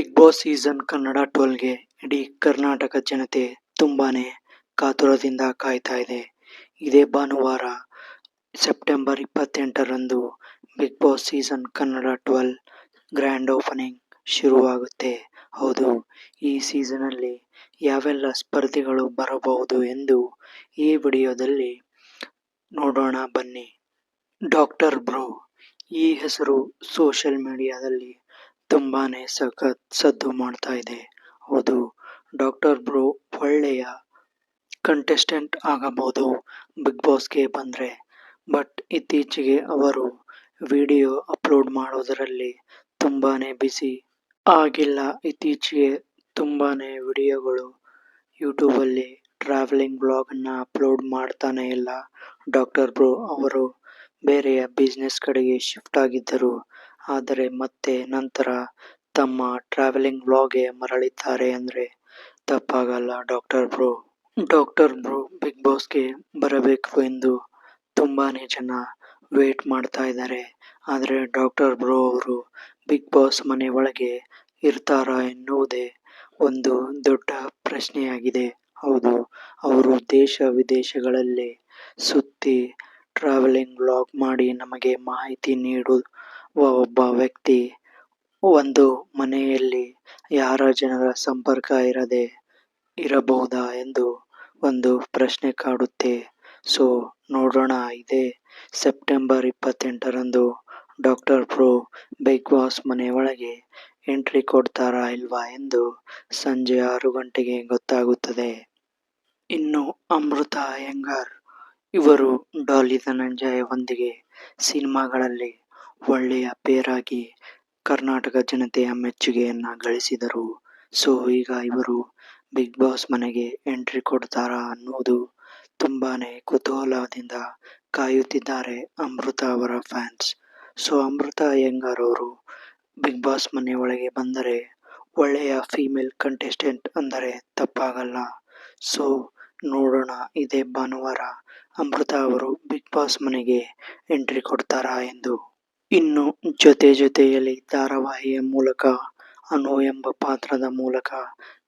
Big boss season Kannada ಟ್ವೆಲ್ಗೆ ಇಡೀ ಕರ್ನಾಟಕ ಜನತೆ ತುಂಬಾನೇ ಕಾತುರದಿಂದ ಕಾಯ್ತಾ ಇದೆ. ಇದೇ ಭಾನುವಾರ, September ಇಪ್ಪತ್ತೆಂಟರಂದು big boss season Kannada twelve grand opening ಶುರುವಾಗುತ್ತೆ. ಹೌದು, ಈ ಸೀಸನಲ್ಲಿ ಯಾವೆಲ್ಲ ಸ್ಪರ್ಧಿಗಳು ಬರಬಹುದು ಎಂದು ಈ ವಿಡಿಯೋದಲ್ಲಿ ನೋಡೋಣ ಬನ್ನಿ. ಡಾಕ್ಟರ್ ಬ್ರೋ, ಈ ಹೆಸರು ಸೋಷಿಯಲ್ ಮೀಡಿಯಾದಲ್ಲಿ ತುಂಬಾನೇ ಸಖತ್ ಸದ್ದು ಮಾಡ್ತಾ ಇದೆ. ಹೌದು, ಡಾಕ್ಟರ್ ಬ್ರೋ ಒಳ್ಳೆಯ ಕಂಟೆಸ್ಟೆಂಟ್ ಆಗಬಹುದು ಬಿಗ್ ಬಾಸ್ಗೆ ಬಂದರೆ. ಬಟ್ ಇತ್ತೀಚೆಗೆ ಅವರು ವಿಡಿಯೋ ಅಪ್ಲೋಡ್ ಮಾಡೋದರಲ್ಲಿ ತುಂಬಾ ಬಿಸಿ ಆಗಿಲ್ಲ. ಇತ್ತೀಚೆಗೆ ತುಂಬಾ ವಿಡಿಯೋಗಳು ಯೂಟ್ಯೂಬಲ್ಲಿ ಟ್ರಾವೆಲಿಂಗ್ ಬ್ಲಾಗನ್ನು ಅಪ್ಲೋಡ್ ಮಾಡ್ತಾನೆ ಇಲ್ಲ. ಡಾಕ್ಟರ್ ಬ್ರೋ ಅವರು ಬೇರೆಯ ಬಿಸ್ನೆಸ್ ಕಡೆಗೆ ಶಿಫ್ಟ್ ಆಗಿದ್ದರು. ಆದರೆ ಮತ್ತೆ ನಂತರ ತಮ್ಮ ಟ್ರಾವೆಲಿಂಗ್ ವ್ಲಾಗ್ಗೆ ಮರಳಿದ್ದಾರೆ ಅಂದರೆ ತಪ್ಪಾಗಲ್ಲ doctor bro doctor bro big ಬಾಸ್ಗೆ ಬರಬೇಕು ಎಂದು ತುಂಬಾ ಜನ ವೇಟ್ ಮಾಡ್ತಾ ಇದ್ದಾರೆ. ಆದರೆ ಡಾಕ್ಟರ್ ಬ್ರೋ ಅವರು ಬಿಗ್ ಬಾಸ್ ಮನೆ ಒಳಗೆ ಇರ್ತಾರಾ ಎನ್ನುವುದೇ ಒಂದು ದೊಡ್ಡ ಪ್ರಶ್ನೆಯಾಗಿದೆ. ಹೌದು, ಅವರು ದೇಶ ವಿದೇಶಗಳಲ್ಲಿ ಸುತ್ತಿ ಟ್ರಾವೆಲಿಂಗ್ ಬ್ಲಾಗ್ ಮಾಡಿ ನಮಗೆ ಮಾಹಿತಿ ನೀಡುವ ಒಬ್ಬ ವ್ಯಕ್ತಿ ಒಂದು ಮನೆಯಲ್ಲಿ ಯಾರ ಜನರ ಸಂಪರ್ಕ ಇರದೆ ಇರಬಹುದಾ ಎಂದು ಒಂದು ಪ್ರಶ್ನೆ ಕಾಡುತ್ತೆ. ಸೊ, ನೋಡೋಣ. ಇದೆ ಸೆಪ್ಟೆಂಬರ್ ಇಪ್ಪತ್ತೆಂಟರಂದು ಡಾಕ್ಟರ್ ಪ್ರೋ. ಬಿಗ್ ಬಾಸ್ ಮನೆ ಒಳಗೆ ಎಂಟ್ರಿ ಕೊಡ್ತಾರಾ ಇಲ್ವಾ ಎಂದು ಸಂಜೆ ಆರು ಗಂಟೆಗೆ ಗೊತ್ತಾಗುತ್ತದೆ. ಇನ್ನು ಅಮೃತ ಅಯ್ಯಂಗಾರ್ ಇವರು ಡಾಲಿ ಧನಂಜಯ ಒಂದಿಗೆ ಸಿನಿಮಾಗಳಲ್ಲಿ ಒಳ್ಳೆಯ ಪೇರಾಗಿ ಕರ್ನಾಟಕ ಜನತೆಯ ಮೆಚ್ಚುಗೆಯನ್ನ ಗಳಿಸಿದರು. ಸೊ, ಈಗ ಇವರು ಬಿಗ್ ಬಾಸ್ ಮನೆಗೆ ಎಂಟ್ರಿ ಕೊಡ್ತಾರಾ ಅನ್ನುವುದು ತುಂಬಾನೇ ಕುತೂಹಲದಿಂದ ಕಾಯುತ್ತಿದ್ದಾರೆ ಅಮೃತ ಅವರ ಫ್ಯಾನ್ಸ್. ಸೊ, ಅಮೃತ ಅಯ್ಯಂಗಾರ್ ಅವರು ಬಿಗ್ ಬಾಸ್ ಮನೆ ಒಳಗೆ ಬಂದರೆ ಒಳ್ಳೆಯ ಫೀಮೇಲ್ ಕಂಟೆಸ್ಟೆಂಟ್ ಅಂದರೆ ತಪ್ಪಾಗಲ್ಲ. ಸೊ, ನೋಡೋಣ, ಇದೇ ಭಾನುವಾರ ಅಮೃತ ಅವರು ಬಿಗ್ ಬಾಸ್ ಮನೆಗೆ ಎಂಟ್ರಿ ಕೊಡ್ತಾರಾ ಎಂದು ಇನ್ನು ಜೊತೆ ಜೊತೆಯಲ್ಲಿ ಧಾರಾವಾಹಿಯ ಮೂಲಕ, ಅನು ಎಂಬ ಪಾತ್ರದ ಮೂಲಕ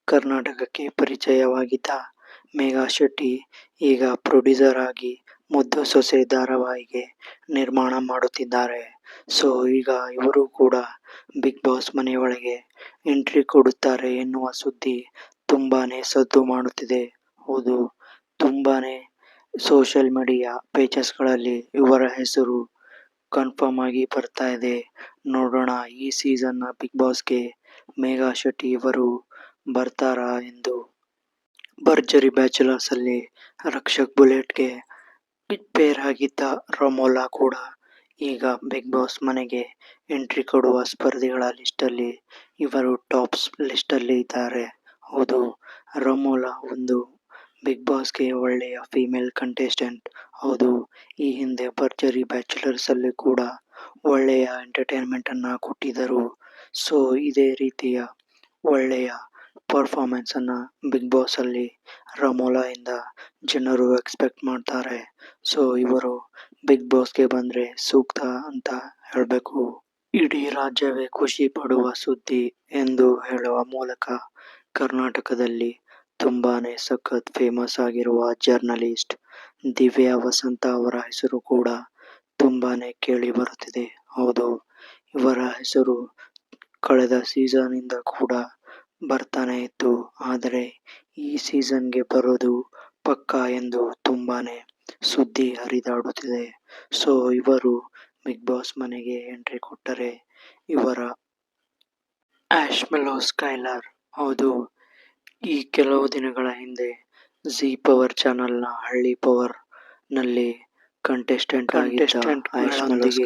ಕರ್ನಾಟಕಕ್ಕೆ ಪರಿಚಯವಾಗಿದ್ದ ಮೇಘಾ ಶೆಟ್ಟಿ ಈಗ ಪ್ರೊಡ್ಯೂಸರ್ ಆಗಿ ಮುದ್ದು ಸೊಸೆ ಧಾರಾವಾಹಿಗೆ ನಿರ್ಮಾಣ ಮಾಡುತ್ತಿದ್ದಾರೆ. ಸೊ, ಈಗ ಇವರು ಕೂಡ ಬಿಗ್ ಬಾಸ್ ಮನೆಯೊಳಗೆ ಎಂಟ್ರಿ ಕೊಡುತ್ತಾರೆ ಎನ್ನುವ ಸುದ್ದಿ ತುಂಬಾನೇ ಸದ್ದು ಮಾಡುತ್ತಿದೆ. ಹೌದು, ತುಂಬಾನೇ ಸೋಷಿಯಲ್ ಮೀಡಿಯಾ ಪೇಜಸ್ಗಳಲ್ಲಿ ಇವರ ಹೆಸರು ಕನ್ಫರ್ಮ್ ಆಗಿ ಬರ್ತಾ ಇದೆ. ನೋಡೋಣ, ಈ ಸೀಸನ್ನ ಬಿಗ್ ಬಾಸ್ಗೆ ಮೇಘಾ ಶೆಟ್ಟಿ ಇವರು ಬರ್ತಾರಾ ಎಂದು. ಭರ್ಜರಿ ಬ್ಯಾಚುಲರ್ಸ್ ಅಲ್ಲಿ ರಕ್ಷಕ್ ಬುಲೆಟ್ಗೆ ಪೇರ್ ಆಗಿದ್ದ ರಮೋಲಾ ಕೂಡ ಈಗ ಬಿಗ್ ಬಾಸ್ ಮನೆಗೆ ಎಂಟ್ರಿ ಕೊಡುವ ಸ್ಪರ್ಧಿಗಳ ಲಿಸ್ಟಲ್ಲಿ ಇವರು ಟಾಪ್ಸ್ ಲಿಸ್ಟಲ್ಲಿ ಇದ್ದಾರೆ. ಹೌದು, ರೊಮೋಲಾ ಒಂದು ಬಿಗ್ ಬಾಸ್ಗೆ ಒಳ್ಳೆಯ ಫೀಮೇಲ್ ಕಂಟೆಸ್ಟೆಂಟ್ ಹೌದು, ಈ ಹಿಂದೆ ಭರ್ಜರಿ ಬ್ಯಾಚುಲರ್ಸಲ್ಲಿ ಕೂಡ ಒಳ್ಳೆಯ ಎಂಟರ್ಟೈನ್ಮೆಂಟ್ ಅನ್ನ ಕೊಟ್ಟಿದ್ದರು. ಸೊ ಇದೇ ರೀತಿಯ ಒಳ್ಳೆಯ ಪರ್ಫಾರ್ಮೆನ್ಸ್ ಅನ್ನ ಬಿಗ್ ಬಾಸ್ ಅಲ್ಲಿ ರಮೋಲಾ ಇಂದ ಜನರು ಎಕ್ಸ್ಪೆಕ್ಟ್ ಮಾಡ್ತಾರೆ. ಸೊ ಇವರು ಬಿಗ್ ಬಾಸ್ಗೆ ಬಂದ್ರೆ ಸೂಕ್ತ ಅಂತ ಹೇಳಬೇಕು. ಇಡೀ ರಾಜ್ಯವೇ ಖುಷಿ ಪಡುವ ಸುದ್ದಿ ಎಂದು ಹೇಳುವ ಮೂಲಕ ಕರ್ನಾಟಕದಲ್ಲಿ ತುಂಬಾನೇ ಸಖತ್ ಫೇಮಸ್ ಆಗಿರುವ ಜರ್ನಲಿಸ್ಟ್ ದಿವ್ಯಾ ವಸಂತ ಅವರ ಹೆಸರು ಕೂಡ ತುಂಬಾನೇ ಕೇಳಿ ಬರುತ್ತಿದೆ. ಹೌದು, ಇವರ ಹೆಸರು ಕಳೆದ ಸೀಸನ್ ಇಂದ ಕೂಡ ಬರ್ತಾನೆ ಇತ್ತು. ಆದರೆ ಈ ಸೀಸನ್ಗೆ ಬರೋದು ಪಕ್ಕಾ ಎಂದು ತುಂಬಾನೇ ಸುದ್ದಿ ಹರಿದಾಡುತ್ತಿದೆ. ಸೊ ಇವರು ಬಿಗ್ ಬಾಸ್ ಮನೆಗೆ ಎಂಟ್ರಿ ಕೊಟ್ಟರೆ ಇವರ ಆಶ್ಮೆಲೋ ಸ್ಕೈಲರ್ ಹೌದು ಈ ಕೆಲವು ದಿನಗಳ ಹಿಂದೆ ಜಿ ಪವರ್ ಚಾನೆಲ್ನ ಹಳ್ಳಿ ಪವರ್ನಲ್ಲಿ ಕಂಟೆಸ್ಟೆಂಟ್ ಕಂಟೆಸ್ಟೆಂಟ್ ಗಳೊಂದಿಗೆ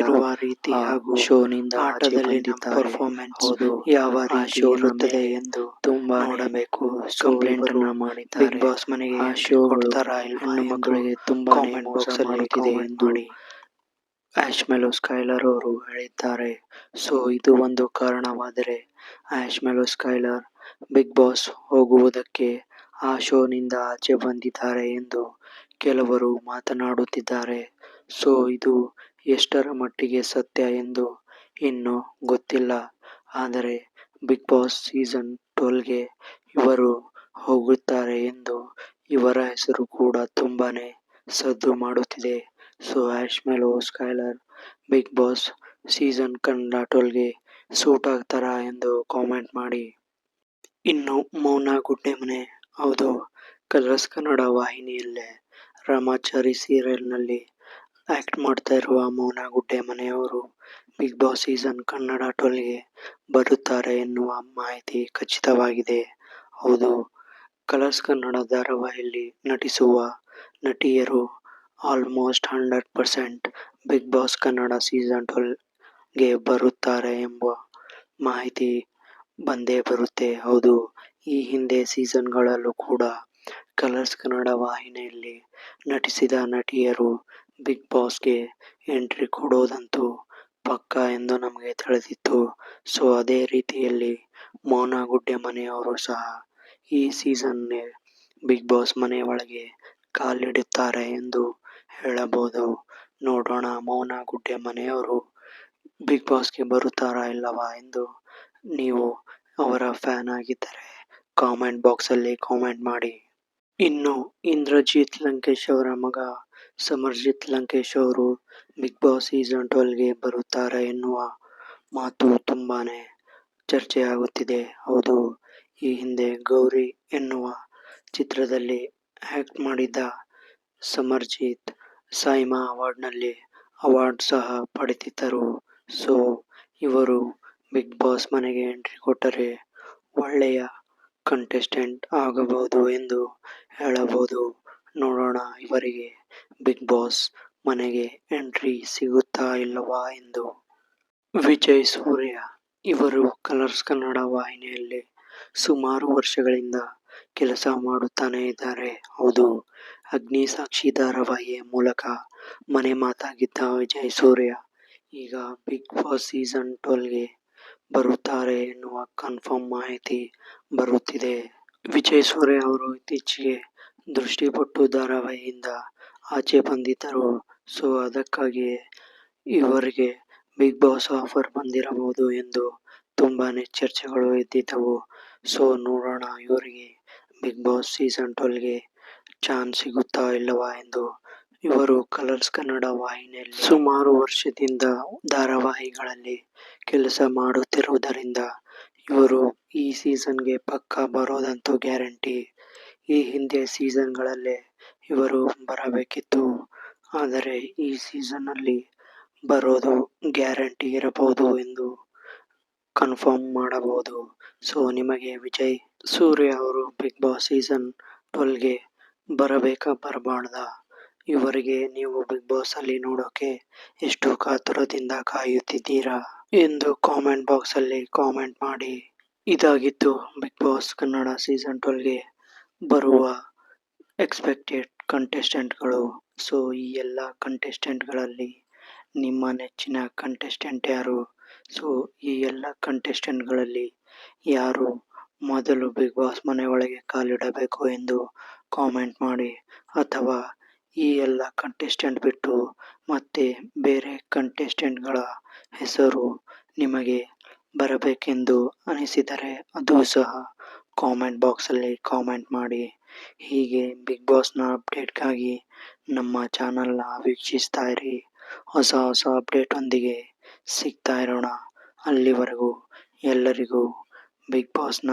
ಇರುವ ರೀತಿ ಹಾಗೂ ಶೋನಿಂದ ಆಟದಲ್ಲಿ ಪರ್ಫಾರ್ಮೆನ್ಸ್. ಯಾವ ರೀತಿ ಶೋ ಇರುತ್ತದೆ ಎಂದು ತುಂಬಾ ನೋಡಬೇಕು. ಕಂಪ್ಲೇಂಟ್ ಅನ್ನ ಮಾಡಿದ್ದಾರೆ. ಬಿಗ್ ಬಾಸ್ ಮನೆಗೆ ಆ ಶೋ ಕೊಡ್ತಾರ ಹೆಣ್ಣು ಮಕ್ಕಳಿಗೆ ತುಂಬಾ ಕಾಮೆಂಟ್ ಬಾಕ್ಸ್ ಅಲ್ಲಿ ಮಾಡುತ್ತಿದೆ ಎಂದು ಆಶ್ ಮೆಲೋ ಸ್ಕೈಲರ್ ಅವರು ಹೇಳಿದ್ದಾರೆ. ಸೊ ಇದು ಒಂದು ಕಾರಣವಾದರೆ Ash Melo Skyler Bigg Boss ಹೋಗುವುದಕ್ಕೆ ಆ ಶೋನಿಂದ ಆಚೆ ಬಂದಿದ್ದಾರೆ ಎಂದು ಕೆಲವರು ಮಾತನಾಡುತ್ತಿದ್ದಾರೆ. ಸೊ, ಇದು ಎಷ್ಟರ ಮಟ್ಟಿಗೆ ಸತ್ಯ ಎಂದು ಇನ್ನು ಗೊತ್ತಿಲ್ಲ. ಆದರೆ ಬಿಗ್ ಬಾಸ್ ಸೀಸನ್ ಟ್ವೆಲ್ಗೆ ಇವರು ಹೋಗುತ್ತಾರೆ ಎಂದು ಇವರ ಹೆಸರು ಕೂಡ ತುಂಬಾನೇ ಸದ್ದು ಮಾಡುತ್ತಿದೆ. So Ashmelo Skyler Bigg Boss season Kannada ಟ್ವೆಲ್ಗೆ suit ಆಗ್ತಾರಾ ಎಂದು ಕಾಮೆಂಟ್ ಮಾಡಿ. ಇನ್ನು ಮೌನ ಗುಡ್ಡೆಮನೆ ಹೌದು, ಕಲರ್ಸ್ ಕನ್ನಡ ವಾಹಿನಿಯಲ್ಲೇ, ರಾಮಾಚಾರಿ ಸೀರಿಯಲ್ನಲ್ಲಿ ಆಕ್ಟ್ ಮಾಡ್ತಾ ಇರುವ ಮೌನ ಗುಡ್ಡೆ ಮನೆಯವರು ಬಿಗ್ ಬಾಸ್ ಸೀಸನ್ ಕನ್ನಡ ಟ್ವೆಲ್ಗೆ ಬರುತ್ತಾರೆ ಎನ್ನುವ ಮಾಹಿತಿ ಖಚಿತವಾಗಿದೆ. ಹೌದು, ಕಲರ್ಸ್ ಕನ್ನಡ ಧಾರಾವಾಹಿಯಲ್ಲಿ ನಟಿಸುವ ನಟಿಯರು almost hundred percent Bigg Boss Kannada season ಟ್ವೆಲ್ಗೆ ಬರುತ್ತಾರೆ ಎಂಬ ಮಾಹಿತಿ ಬಂದೇ ಬರುತ್ತೆ. ಹೌದು, ಈ ಹಿಂದೆ ಸೀಸನ್ಗಳಲ್ಲೂ ಕೂಡ ಕಲರ್ಸ್ ಕನ್ನಡ ವಾಹಿನಿಯಲ್ಲಿ ನಟಿಸಿದ ನಟಿಯರು ಬಿಗ್ ಬಾಸ್ಗೆ ಎಂಟ್ರಿ ಕೊಡೋದಂತೂ ಪಕ್ಕಾ ಎಂದು ನಮಗೆ ತಿಳಿದಿತ್ತು. ಸೊ, ಅದೇ ರೀತಿಯಲ್ಲಿ ಮೌನ ಗುಡ್ಡೆಮನೆಯವರು ಸಹ ಈ ಸೀಸನ್ನೇ ಬಿಗ್ ಬಾಸ್ ಮನೆ ಒಳಗೆ ಕಾಲಿಡುತ್ತಾರೆ ಎಂದು ಹೇಳಬಹುದು. ನೋಡೋಣ ಮೌನ ಗುಡ್ಡೆಮನೆಯವರು ಬಿಗ್ ಬಾಸ್ಗೆ ಬರುತ್ತಾರಾ ಇಲ್ಲವಾ ಎಂದು ನೀವು ಅವರ ಫ್ಯಾನ್ ಆಗಿದ್ದರೆ ಕಾಮೆಂಟ್ ಬಾಕ್ಸಲ್ಲಿ ಕಾಮೆಂಟ್ ಮಾಡಿ. ಇನ್ನು ಇಂದ್ರಜಿತ್ ಲಂಕೇಶ್ ಅವರ ಮಗ ಸಮರ್ಜಿತ್ ಲಂಕೇಶ್ ಅವರು ಬಿಗ್ ಬಾಸ್ ಸೀಸನ್ ಟ್ವೆಲ್ಗೆ ಬರುತ್ತಾರೆ ಎನ್ನುವ ಮಾತು ತುಂಬಾನೇ ಚರ್ಚೆ ಆಗುತ್ತಿದೆ ಹೌದು, ಈ ಹಿಂದೆ ಗೌರಿ ಎನ್ನುವ ಚಿತ್ರದಲ್ಲಿ ಆಕ್ಟ್ ಮಾಡಿದ್ದ ಸಮರ್ಜಿತ್ ಸೈಮಾ ಅವಾರ್ಡ್ನಲ್ಲಿ ಅವಾರ್ಡ್ ಸಹ ಪಡೆದಿದ್ದರು. ಸೊ ಇವರು ಬಿಗ್ ಬಾಸ್ ಮನೆಗೆ ಎಂಟ್ರಿ ಕೊಟ್ಟರೆ ಒಳ್ಳೆಯ ಕಂಟೆಸ್ಟೆಂಟ್ ಆಗಬಹುದು ಎಂದು ಹೇಳಬಹುದು. ನೋಡೋಣ, ಇವರಿಗೆ ಬಿಗ್ ಬಾಸ್ ಮನೆಗೆ ಎಂಟ್ರಿ ಸಿಗುತ್ತಾ ಇಲ್ಲವಾ ಎಂದು. ವಿಜಯ್ ಸೂರ್ಯ, ಇವರು ಕಲರ್ಸ್ ಕನ್ನಡ ವಾಹಿನಿಯಲ್ಲಿ ಸುಮಾರು ವರ್ಷಗಳಿಂದ ಕೆಲಸ ಮಾಡುತ್ತಾನೆ ಇದ್ದಾರೆ. ಹೌದು, ಅಗ್ನಿ ಸಾಕ್ಷಿ ಧಾರಾವಾಹಿಯ ಮೂಲಕ ಮನೆ ಮಾತಾಗಿದ್ದ ವಿಜಯ್ ಸೂರ್ಯ, ಈಗ ಬಿಗ್ ಬಾಸ್ ಸೀಸನ್ ಟ್ವೆಲ್ಗೆ ಬರುತ್ತಾರೆ ಎನ್ನುವ ಕನ್ಫರ್ಮ್ ಮಾಹಿತಿ ಬರುತ್ತಿದೆ. ವಿಜಯ್ ಸೂರ್ಯ ಅವರು ಇತ್ತೀಚೆಗೆ ದೃಷ್ಟಿಪಟ್ಟು ಧಾರಾವಾಹಿಯಿಂದ ಆಚೆ ಬಂದಿದ್ದರು. ಸೊ ಅದಕ್ಕಾಗಿಯೇ ಇವರಿಗೆ ಬಿಗ್ ಬಾಸ್ ಆಫರ್ ಬಂದಿರಬಹುದು ಎಂದು ತುಂಬಾನೇ ಚರ್ಚೆಗಳು ಇದ್ದಿದ್ದವು ಸೊ ನೋಡೋಣ ಇವರಿಗೆ ಬಿಗ್ ಬಾಸ್ ಸೀಸನ್ ಟ್ವೆಲ್ಗೆ ಚಾನ್ಸ್ ಸಿಗುತ್ತಾ ಇಲ್ಲವಾ ಎಂದು ಇವರು ಕಲರ್ಸ್ ಕನ್ನಡ ವಾಹಿನಿಯಲ್ಲಿ ಸುಮಾರು ವರ್ಷದಿಂದ ಧಾರಾವಾಹಿಗಳಲ್ಲಿ ಕೆಲಸ ಮಾಡುತ್ತಿರುವುದರಿಂದ ಇವರು ಈ ಸೀಸನ್ಗೆ ಪಕ್ಕಾ ಬರೋದಂತೂ ಗ್ಯಾರಂಟಿ. ಈ ಹಿಂದೆ ಸೀಸನ್ಗಳಲ್ಲೇ ಇವರು ಬರಬೇಕಿತ್ತು. ಆದರೆ ಈ ಸೀಸನ್ನಲ್ಲಿ ಬರೋದು ಗ್ಯಾರಂಟಿ ಇರಬಹುದು ಎಂದು ಕನ್ಫರ್ಮ್ ಮಾಡಬಹುದು. ಸೊ, ನಿಮಗೆ ವಿಜಯ್ ಸೂರ್ಯ ಅವರು ಬಿಗ್ ಬಾಸ್ ಸೀಸನ್ ಟ್ವೆಲ್ಗೆ ಬರಬೇಕಾ ಬರಬಾರ್ದಾ? ಇವರಿಗೆ ನೀವು ಬಿಗ್ ಬಾಸ್ ಅಲ್ಲಿ ನೋಡೋಕೆ ಎಷ್ಟು ಕಾತುರದಿಂದ ಕಾಯುತ್ತಿದ್ದೀರಾ ಎಂದು ಕಾಮೆಂಟ್ ಬಾಕ್ಸ್ ಅಲ್ಲಿ ಕಾಮೆಂಟ್ ಮಾಡಿ. ಇದಾಗಿತ್ತು ಬಿಗ್ ಬಾಸ್ ಕನ್ನಡ ಸೀಸನ್ ಟ್ವೆಲ್ಗೆ ಬರುವ ಎಕ್ಸ್ಪೆಕ್ಟೆಡ್ ಕಂಟೆಸ್ಟೆಂಟ್ಗಳು. ಸೊ, ಈ ಎಲ್ಲ ಕಂಟೆಸ್ಟೆಂಟ್ಗಳಲ್ಲಿ ನಿಮ್ಮ ನೆಚ್ಚಿನ ಕಂಟೆಸ್ಟೆಂಟ್ ಯಾರು? ಸೊ, ಈ ಎಲ್ಲ ಕಂಟೆಸ್ಟೆಂಟ್ಗಳಲ್ಲಿ ಯಾರು ಮೊದಲು ಬಿಗ್ ಬಾಸ್ ಮನೆ ಒಳಗೆ ಕಾಲಿಡಬೇಕು ಎಂದು ಕಾಮೆಂಟ್ ಮಾಡಿ ಅಥವಾ ಈ ಎಲ್ಲ ಕಂಟೆಸ್ಟೆಂಟ್ ಬಿಟ್ಟು ಮತ್ತೆ ಬೇರೆ ಕಂಟೆಸ್ಟೆಂಟ್ಗಳ ಹೆಸರು ನಿಮಗೆ ಬರಬೇಕೆಂದು ಅನಿಸಿದರೆ ಅದು ಸಹ ಕಾಮೆಂಟ್ ಬಾಕ್ಸಲ್ಲಿ ಕಾಮೆಂಟ್ ಮಾಡಿ. ಹೀಗೆ ಬಿಗ್ ಬಾಸ್ನ ಅಪ್ಡೇಟ್ಗಾಗಿ ನಮ್ಮ ಚಾನಲ್ನ ವೀಕ್ಷಿಸ್ತಾ ಇರಿ. ಹೊಸ ಹೊಸ ಅಪ್ಡೇಟೊಂದಿಗೆ ಸಿಗ್ತಾ ಇರೋಣ. ಅಲ್ಲಿವರೆಗೂ ಎಲ್ಲರಿಗೂ ಬಿಗ್ ಬಾಸ್ನ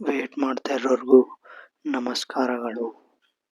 ವೇಟ್ ಮಾಡ್ತಾ ಇರೋರಿಗೂ ನಮಸ್ಕಾರಗಳು.